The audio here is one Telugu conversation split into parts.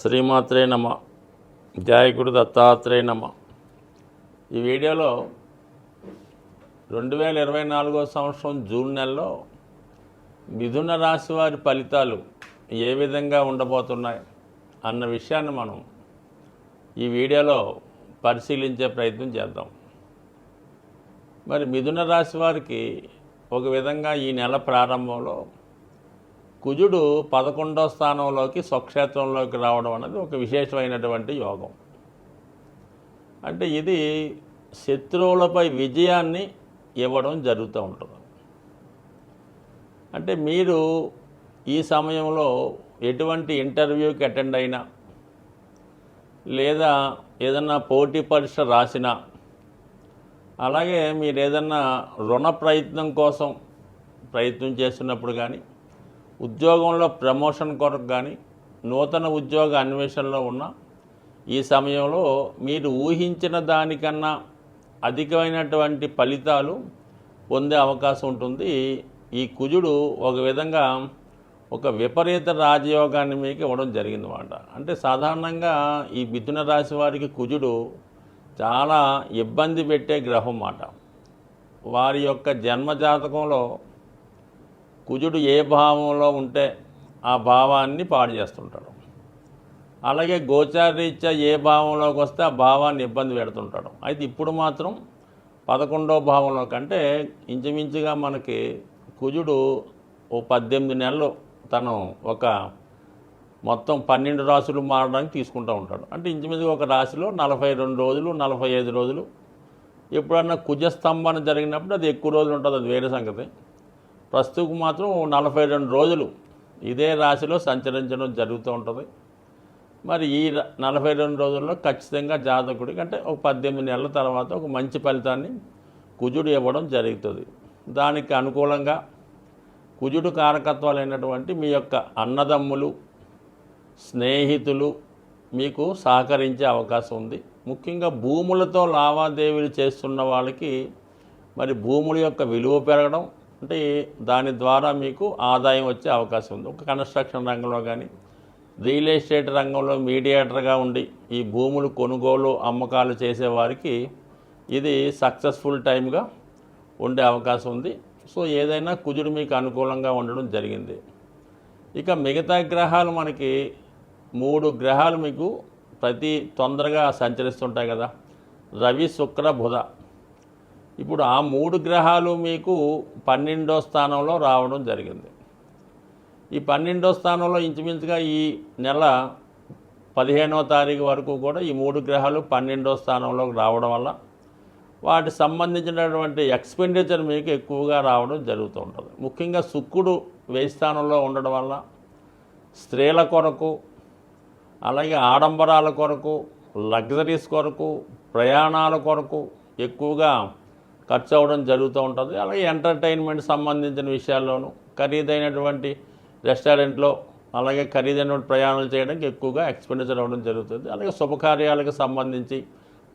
శ్రీమాత్రే నమ. జాయకుడు దత్తాత్రేయ నమ. ఈ వీడియోలో రెండు వేల ఇరవై నాలుగో సంవత్సరం జూన్ నెలలో మిథున రాశి వారి ఫలితాలు ఏ విధంగా ఉండబోతున్నాయి అన్న విషయాన్ని మనం ఈ వీడియోలో పరిశీలించే ప్రయత్నం చేద్దాం. మరి మిథున రాశి వారికి ఒక విధంగా ఈ నెల ప్రారంభంలో కుజుడు పదకొండో స్థానంలోకి స్వక్షేత్రంలోకి రావడం అనేది ఒక విశేషమైనటువంటి యోగం. అంటే ఇది శత్రువులపై విజయాన్ని ఇవ్వడం జరుగుతూ ఉంటుంది. అంటే మీరు ఈ సమయంలో ఎటువంటి ఇంటర్వ్యూకి అటెండ్ అయినా లేదా ఏదన్నా పోటీ పరీక్ష రాసినా అలాగే మీరు ఏదన్నా రుణ ప్రయత్నం కోసం ప్రయత్నం చేస్తున్నప్పుడు కానీ ఉద్యోగంలో ప్రమోషన్ కొరకు కానీ నూతన ఉద్యోగ అన్వేషణలో ఉన్న ఈ సమయంలో మీరు ఊహించిన దానికన్నా అధికమైనటువంటి ఫలితాలు పొందే అవకాశం ఉంటుంది. ఈ కుజుడు ఒక విధంగా ఒక విపరీత రాజయోగాన్ని మీకు ఇవ్వడం జరిగిందన్నమాట అంటే సాధారణంగా ఈ మిథున రాశి వారికి కుజుడు చాలా ఇబ్బంది పెట్టే గ్రహం మాట. వారి యొక్క జన్మజాతకంలో కుజుడు ఏ భావంలో ఉంటే ఆ భావాన్ని పాడు చేస్తుంటాడు. అలాగే గోచారీత్యా ఏ భావంలోకి వస్తే ఆ భావాన్ని ఇబ్బంది పెడుతుంటాడు. అయితే ఇప్పుడు మాత్రం పదకొండో భావంలో కంటే ఇంచుమించుగా మనకి కుజుడు ఓ పద్దెనిమిది నెలలు తను ఒక మొత్తం పన్నెండు రాశులు మారడానికి తీసుకుంటూ ఉంటాడు. అంటే ఇంచుమించుగా ఒక రాశిలో నలభై రెండు రోజులు నలభై ఐదు రోజులు. ఎప్పుడన్నా కుజస్తంభన జరిగినప్పుడు అది ఎక్కువ రోజులు ఉంటుంది అది వేరే సంగతి. ప్రస్తుతం మాత్రం నలభై రెండు రోజులు ఇదే రాశిలో సంచరించడం జరుగుతూ ఉంటుంది. మరి ఈ నలభై రెండు రోజుల్లో ఖచ్చితంగా జాతకుడికి అంటే ఒక పద్దెనిమిది నెలల తర్వాత ఒక మంచి ఫలితాన్ని కుజుడు ఇవ్వడం జరుగుతుంది. దానికి అనుకూలంగా కుజుడు కారకత్వాలైనటువంటి మీ యొక్క అన్నదమ్ములు స్నేహితులు మీకు సహకరించే అవకాశం ఉంది. ముఖ్యంగా భూములతో లావాదేవీలు చేస్తున్న వాళ్ళకి మరి భూముల యొక్క విలువ పెరగడం అంటే దాని ద్వారా మీకు ఆదాయం వచ్చే అవకాశం ఉంది. ఒక కన్స్ట్రక్షన్ రంగంలో కానీ రియల్ ఎస్టేట్ రంగంలో మీడియేటర్గా ఉండి ఈ భూములు కొనుగోలు అమ్మకాలు చేసేవారికి ఇది సక్సెస్ఫుల్ టైంగా ఉండే అవకాశం ఉంది. సో ఏదైనా కుజుడు మీకు అనుకూలంగా ఉండడం జరిగింది. ఇక మిగతా గ్రహాలు మనకి మూడు గ్రహాలు మీకు ప్రతి తొందరగా సంచరిస్తుంటాయి కదా. రవి శుక్ర బుధ. ఇప్పుడు ఆ మూడు గ్రహాలు మీకు పన్నెండో స్థానంలో రావడం జరిగింది. ఈ పన్నెండో స్థానంలో ఇంచుమించుగా ఈ నెల పదిహేనో తారీఖు వరకు కూడా ఈ మూడు గ్రహాలు పన్నెండో స్థానంలోకి రావడం వల్ల వాటి సంబంధించినటువంటి ఎక్స్పెండిచర్ మీకు ఎక్కువగా రావడం జరుగుతూ ఉంటుంది. ముఖ్యంగా శుక్రుడు వేయి స్థానంలో ఉండడం వల్ల స్త్రీల కొరకు అలాగే ఆడంబరాల కొరకు లగ్జరీస్ కొరకు ప్రయాణాల కొరకు ఎక్కువగా ఖర్చు అవ్వడం జరుగుతూ ఉంటుంది. అలాగే ఎంటర్టైన్మెంట్ సంబంధించిన విషయాల్లోనూ ఖరీదైనటువంటి రెస్టారెంట్లో అలాగే ఖరీదైనటువంటి ప్రయాణాలు చేయడానికి ఎక్కువగా ఎక్స్పెండిచర్ అవ్వడం జరుగుతుంది. అలాగే శుభకార్యాలకు సంబంధించి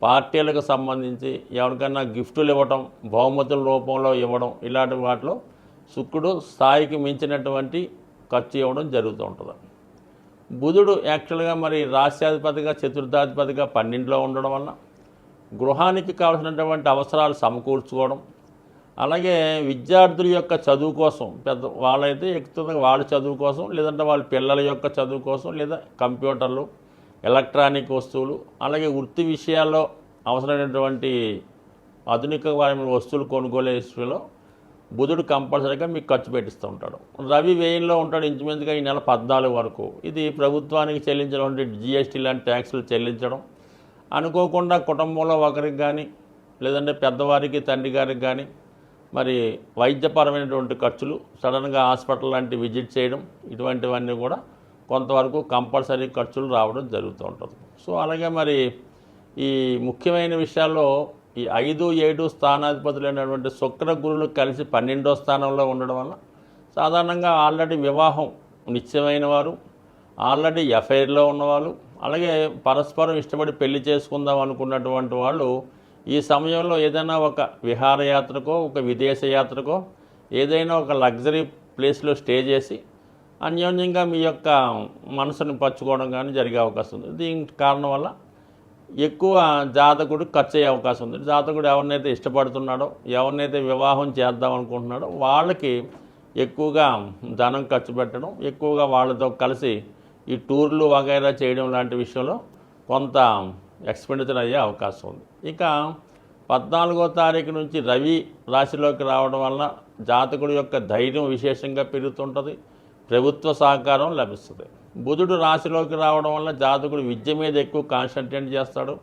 పార్టీలకు సంబంధించి ఎవరికైనా గిఫ్టులు ఇవ్వడం బహుమతుల రూపంలో ఇవ్వడం ఇలాంటి వాటిలో శుక్రుడు స్థాయికి మించినటువంటి ఖర్చు ఇవ్వడం జరుగుతూ ఉంటుంది. బుధుడు యాక్చువల్గా మరి రాష్ట్రాధిపతిగా చతుర్థాధిపతిగా పన్నెండులో ఉండడం వల్ల గృహానికి కావాల్సినటువంటి అవసరాలు సమకూర్చుకోవడం అలాగే విద్యార్థుల యొక్క చదువు కోసం పెద్ద వాళ్ళైతే ఎక్కువ వాళ్ళ చదువు కోసం లేదంటే వాళ్ళ పిల్లల యొక్క చదువు కోసం లేదా కంప్యూటర్లు ఎలక్ట్రానిక్ వస్తువులు అలాగే వృత్తి విషయాల్లో అవసరమైనటువంటి ఆధునికమైన వస్తువులు కొనుగోలే విషయంలో బుధుడు కంపల్సరీగా మీకు ఖర్చు పెట్టిస్తూ ఉంటాడు. రవి వ్యయంలో ఉంటాడు ఇంచుమించుగా ఈ నెల పద్నాలుగు వరకు. ఇది ప్రభుత్వానికి చెల్లించినటువంటి జిఎస్టీ లాంటి ట్యాక్సులు చెల్లించడం అనుకోకుండా కుటుంబంలో ఒకరికి కానీ లేదంటే పెద్దవారికి తండ్రి గారికి కానీ మరి వైద్యపరమైనటువంటి ఖర్చులు సడన్గా హాస్పిటల్ లాంటి విజిట్ చేయడం ఇటువంటివన్నీ కూడా కొంతవరకు కంపల్సరీ ఖర్చులు రావడం జరుగుతూ ఉంటుంది. సో అలాగే మరి ఈ ముఖ్యమైన విషయాల్లో ఈ ఐదు ఏడు స్థానాధిపతులైనటువంటి శుక్ర గురులు కలిసి పన్నెండో స్థానంలో ఉండడం వల్ల సాధారణంగా ఆల్రెడీ వివాహం నిశ్చయమైన వారు ఆల్రెడీ ఎఫ్ఐఆర్లో ఉన్నవాళ్ళు అలాగే పరస్పరం ఇష్టపడి పెళ్ళి చేసుకుందాం అనుకున్నటువంటి వాళ్ళు ఈ సమయంలో ఏదైనా ఒక విహారయాత్రకో ఒక విదేశయాత్రకో ఏదైనా ఒక లగ్జరీ ప్లేస్లో స్టే చేసి అన్యోన్యంగా మీ యొక్క మనసును పంచుకోవడం కానీ జరిగే అవకాశం ఉంది. దీని కారణం వల్ల ఎక్కువ జాతకుడు ఖర్చు అయ్యే అవకాశం ఉంది. జాతకుడు ఎవరినైతే ఇష్టపడుతున్నాడో ఎవరినైతే వివాహం చేద్దాం అనుకుంటున్నాడో వాళ్ళకి ఎక్కువగా ధనం ఖర్చు పెట్టడం ఎక్కువగా వాళ్ళతో కలిసి ఈ టూర్లు వగైరా చేయడం లాంటి విషయంలో కొంత ఎక్స్పెండిచర్ అయ్యే అవకాశం ఉంది. ఇక పద్నాలుగో తారీఖు నుంచి రవి రాశిలోకి రావడం వలన జాతకుడి యొక్క ధైర్యం విశేషంగా పెరుగుతుంటుంది ప్రభుత్వ సహకారం లభిస్తుంది. బుధుడు రాశిలోకి రావడం వల్ల జాతకుడు విద్య మీద ఎక్కువ కాన్సన్ట్రేట్ చేస్తాడు.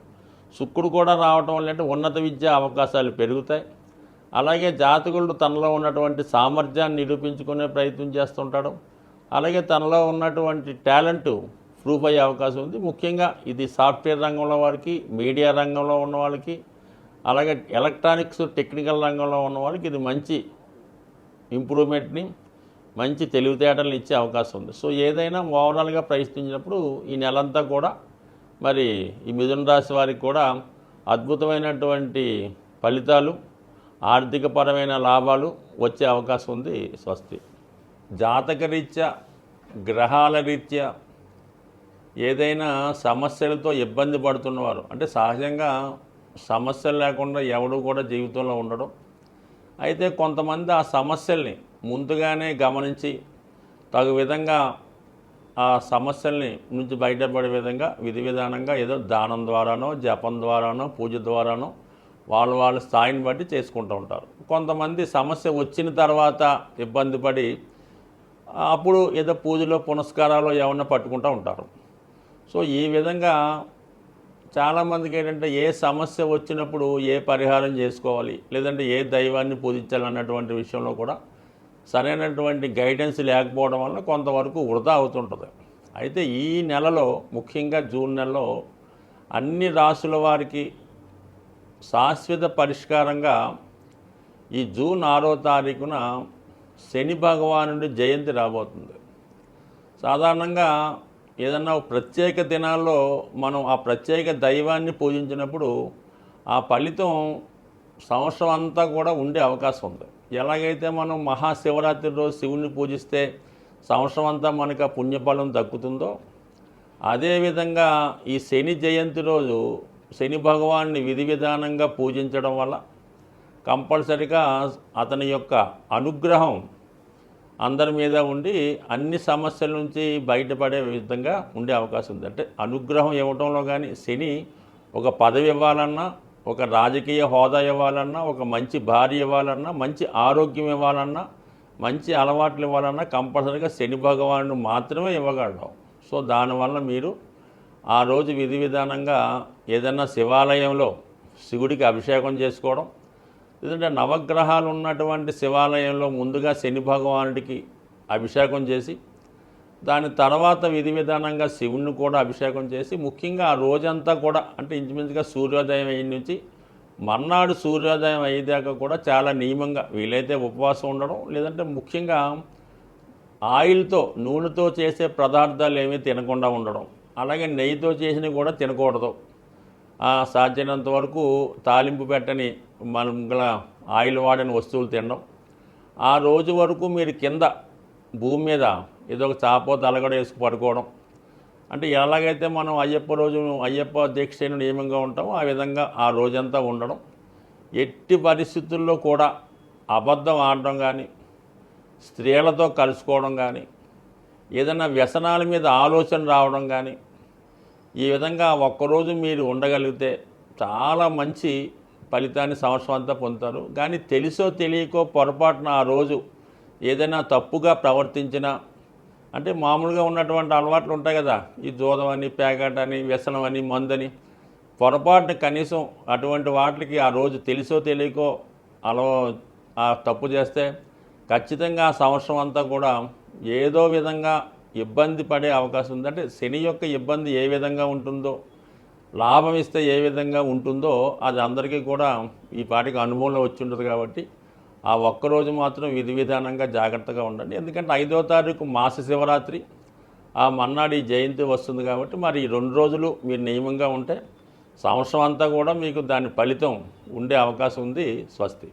శుక్రుడు కూడా రావడం వల్ల అంటే ఉన్నత విద్య అవకాశాలు పెరుగుతాయి. అలాగే జాతకుడు తనలో ఉన్నటువంటి సామర్థ్యాన్ని నిరూపించుకునే ప్రయత్నం చేస్తుంటాడు. అలాగే తనలో ఉన్నటువంటి టాలెంట్ ప్రూఫ్ అయ్యే అవకాశం ఉంది. ముఖ్యంగా ఇది సాఫ్ట్వేర్ రంగంలో వారికి మీడియా రంగంలో ఉన్న వాళ్ళకి అలాగే ఎలక్ట్రానిక్స్ టెక్నికల్ రంగంలో ఉన్న వాళ్ళకి ఇది మంచి ఇంప్రూవ్మెంట్ని మంచి తెలివితేటలను ఇచ్చే అవకాశం ఉంది. సో ఏదైనా ఓవరాల్గా ప్రయత్నించినప్పుడు ఈ నెలంతా కూడా మరి ఈ మిథున రాశి వారికి కూడా అద్భుతమైనటువంటి ఫలితాలు ఆర్థికపరమైన లాభాలు వచ్చే అవకాశం ఉంది స్వస్తి. జాతకరీత్యా గ్రహాల రీత్యా ఏదైనా సమస్యలతో ఇబ్బంది పడుతున్నవారు అంటే సహజంగా సమస్యలు లేకుండా ఎవడు కూడా జీవితంలో ఉండడం. అయితే కొంతమంది ఆ సమస్యల్ని ముందుగానే గమనించి తగు విధంగా ఆ సమస్యల్ని నుంచి బయటపడే విధంగా విధి విధానంగా ఏదో దానం ద్వారానో జపం ద్వారానో పూజ ద్వారానో వాళ్ళు వాళ్ళ స్థాయిని బట్టి చేసుకుంటూ ఉంటారు. కొంతమంది సమస్య వచ్చిన తర్వాత ఇబ్బంది పడి అప్పుడు ఏదో పూజలో పునస్కారాలు ఏమన్నా పట్టుకుంటూ ఉంటారు. సో ఈ విధంగా చాలామందికి ఏంటంటే ఏ సమస్య వచ్చినప్పుడు ఏ పరిహారం చేసుకోవాలి లేదంటే ఏ దైవాన్ని పూజించాలి అన్నటువంటి విషయంలో కూడా సరైనటువంటి గైడెన్స్ లేకపోవడం వల్ల కొంతవరకు వృధా అవుతుంటుంది. అయితే ఈ నెలలో ముఖ్యంగా జూన్ నెలలో అన్ని రాసుల వారికి శాశ్వత పరిష్కారంగా ఈ జూన్ ఆరో తారీఖున శని భగవానుడి జయంతి రాబోతుంది. సాధారణంగా ఏదన్నా ప్రత్యేక దినాల్లో మనం ఆ ప్రత్యేక దైవాన్ని పూజించినప్పుడు ఆ ఫలితం సంవత్సరం అంతా కూడా ఉండే అవకాశం ఉంది. ఎలాగైతే మనం మహాశివరాత్రి రోజు శివుణ్ణి పూజిస్తే సంవత్సరం అంతా మనకు ఆ పుణ్యఫలం దక్కుతుందో అదేవిధంగా ఈ శని జయంతి రోజు శని భగవాన్ని విధి విధానంగా పూజించడం వల్ల కంపల్సరిగా అతని యొక్క అనుగ్రహం అందరి మీద ఉండి అన్ని సమస్యల నుంచి బయటపడే విధంగా ఉండే అవకాశం ఉంది. అంటే అనుగ్రహం ఇవ్వడంలో కానీ శని ఒక పదవి ఇవ్వాలన్నా ఒక రాజకీయ హోదా ఇవ్వాలన్నా ఒక మంచి భార్య ఇవ్వాలన్నా మంచి ఆరోగ్యం ఇవ్వాలన్నా మంచి అలవాట్లు ఇవ్వాలన్నా కంపల్సరీగా శని భగవానుడు మాత్రమే ఇవ్వగలడం. సో దానివల్ల మీరు ఆ రోజు విధి విధానంగా ఏదైనా శివాలయంలో శివుడికి అభిషేకం చేసుకోవడం ఎందుకంటే నవగ్రహాలు ఉన్నటువంటి శివాలయంలో ముందుగా శని భగవానుడికి అభిషేకం చేసి దాని తర్వాత విధి విధానంగా శివుణ్ణి కూడా అభిషేకం చేసి ముఖ్యంగా ఆ రోజంతా కూడా అంటే ఇంచుమించుగా సూర్యోదయం అయిన నుంచి మర్నాడు సూర్యోదయం అయ్యేదాకా కూడా చాలా నియమంగా వీలైతే ఉపవాసం ఉండడం లేదంటే ముఖ్యంగా ఆయిల్తో నూనెతో చేసే పదార్థాలు ఏమీ తినకుండా ఉండడం అలాగే నెయ్యితో చేసినవి కూడా తినకూడదు. సాధ్యమైనంత వరకు తాలింపు పెట్టని మనం గల ఆయిల్ వాడని వస్తువులు తినడం. ఆ రోజు వరకు మీరు కింద భూమి మీద ఏదో ఒక చాపో తలగడ వేసుకు పడుకోవడం. అంటే ఎలాగైతే మనం అయ్యప్ప రోజు అయ్యప్ప దీక్ష నియమంగా ఉంటామో ఆ విధంగా ఆ రోజంతా ఉండడం. ఎట్టి పరిస్థితుల్లో కూడా అబద్ధం ఆడడం కానీ స్త్రీలతో కలుసుకోవడం కానీ ఏదైనా వ్యసనాల మీద ఆలోచన రావడం కానీ ఈ విధంగా ఒక్కరోజు మీరు ఉండగలిగితే చాలా మంచి ఫలితాన్ని సంవత్సరం అంతా పొందుతారు. కానీ తెలుసో తెలియకో పొరపాటున ఆ రోజు ఏదైనా తప్పుగా ప్రవర్తించినా అంటే మామూలుగా ఉన్నటువంటి అలవాట్లు ఉంటాయి కదా ఈ దూదం అని పేకాట అని వ్యసనం అని మందని పొరపాటున కనీసం అటువంటి వాటికి ఆ రోజు తెలుసో తెలియకో అలవ ఆ తప్పు చేస్తే ఖచ్చితంగా ఆ సంవత్సరం అంతా కూడా ఏదో విధంగా ఇబ్బంది పడే అవకాశం ఉంది. అంటే శని యొక్క ఇబ్బంది ఏ విధంగా ఉంటుందో లాభం ఇస్తే ఏ విధంగా ఉంటుందో అది అందరికీ కూడా ఈ పాటికి అనుభవంలో వచ్చి ఉంటుంది కాబట్టి ఆ ఒక్కరోజు మాత్రం విధి విధానంగా జాగ్రత్తగా ఉండండి. ఎందుకంటే ఐదో తారీఖు మాస శివరాత్రి ఆ మన్నాడు జయంతి వస్తుంది కాబట్టి మరి ఈ రెండు రోజులు మీరు నియమంగా ఉంటే సంవత్సరం అంతా కూడా మీకు దాని ఫలితం ఉండే అవకాశం ఉంది. స్వస్తి.